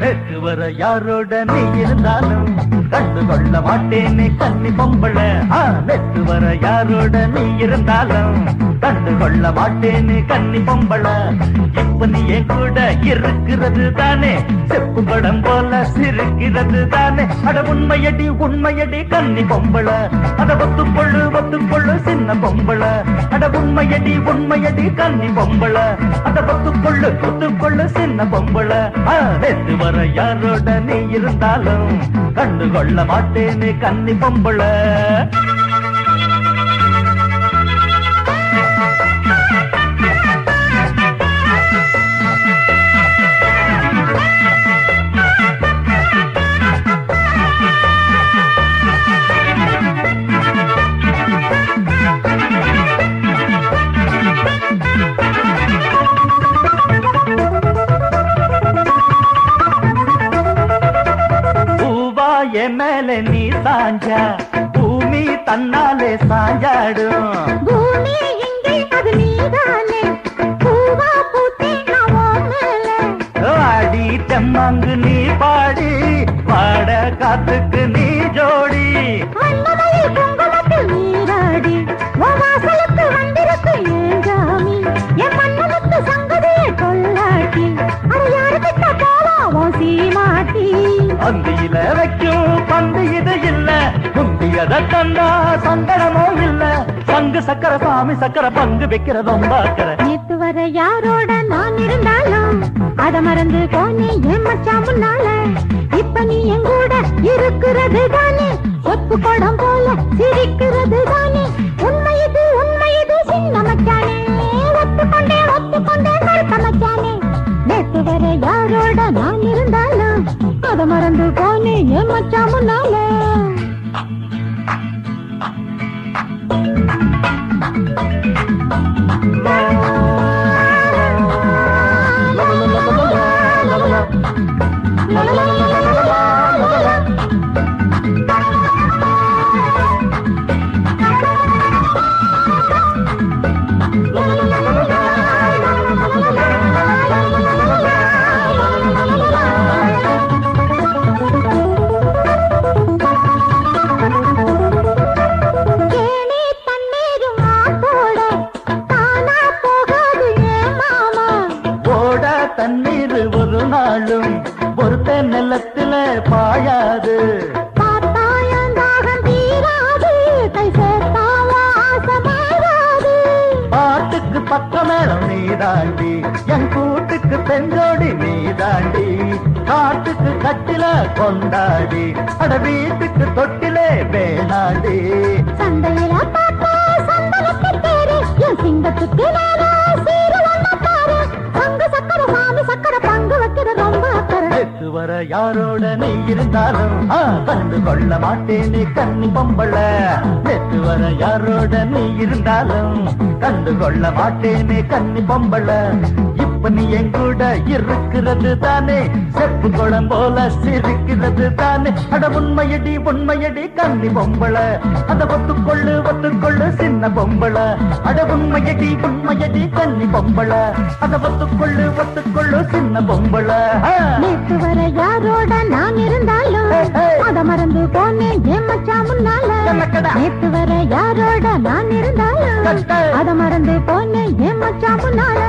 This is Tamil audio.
நேற்று வர யாரோட நீ இருந்தாலும் கண்டு கொள்ள மாட்டேனே கன்னி பொம்பள. ஆ, நேற்று வர யாரோட நீ இருந்தாலும் கண்டு கொள்ள மாட்டேனே கன்னி பொம்பள. இப்ப நீ என் கூட இருக்கிறது தானே? செப்பு படம் போ சிரிக்கிறது தானே அட உண்மையடி உண்மையடி கன்னி பொம்பள. அட ஒத்துக்கொள்ளு ஒத்துக்கொள்ளு சின்ன பொம்பள. அட உண்மையடி உண்மையடி கன்னி பொம்பள. அட ஒத்துக்கொள்ளு ஒத்துக்கொள்ளு சின்ன பொம்பள. ஆ, நேத்து வர யாரோட நீ இருந்தாலும் கண்டு கொள்ள மாட்டேன்னு கன்னி பொம்பள. மேல நீ சாஞ்சா பூமி தன்னாலே சாஞ்சாடும். பூமி எங்கே? அது நீதானே. பூவா பூத்தே ஆடி தெம்மாங்கு நீ பாடி பாட காத்துக்கு நீ ஜோடி. பந்தியில வைக்கும் பந்து இது இல்ல. குந்தியத தந்தா சந்தனமோ இல்ல. சங்கு சக்கர சாமி சக்கர பங்கு வைக்கிறதும் பாக்கற நேத்து வர யாரோட நான் இருந்தாலும் அத மறந்து போனே என் மச்சான் முன்னால. இப்ப நீ என் கூட இருக்கிறது தானே? ஒப்பு படம் போல சிரிக்கிறது தானே? உண்மை இது உண்மை இது சின்ன மச்சானே. ஒத்துக்கொண்டே ஒத்துக்கொண்டே கருத்த மச்சானே. நேத்து வர யாரோட நான் இருந்தாலும் அத மறந்து போனே என் மச்சான் முன்னால கேணி ஒரு நாளும் பொறுத்த நிலத்தில ஆசமாகாது. பாட்டுக்கு பக்க மேளம் நீ தாண்டி என் கூட்டுக்கு பெஞ்சோடி நீ தாண்டி காட்டுக்கு கட்டில கொண்டாடி அட வீட்டுக்கு தொட்டிலே வேணாண்டி. பங்கு வைக்கிற ரொம்ப அக்கறை. வர யாரோட நீ இருந்தாலும் கண்டு கொள்ள மாட்டேனே கண்ணி பொம்பள. நேற்று வர யாரோட நீ இருந்தாலும் கண்டு கொள்ள மாட்டேனே கண்ணி பொம்பள. இப்ப நீ என் கூட இருக்கிறது தானே செப்பு குளம் போல சிரிக்கிறது தானே. அட உண்மையடி உண்மையடி கண்ணி பொம்பள. அத ஒத்துக்கொள்ளு ஒத்துக்கொள்ளு சின்ன பொம்பள. அட உண்மையடி உண்மையடி கண்ணி பொம்பள. அத ஒத்துக்கொள்ளு ஒத்துக்கொள்ளு சின்ன பொம்பள. நேத்து வர யாரோட நான் இருந்தாலும். அத மறந்து போனேன் என் மச்சான் முன்னால. நேத்து வர யாரோட நான் இருந்தாலும். அத மறந்து போனேன் என் மச்சான் முன்னால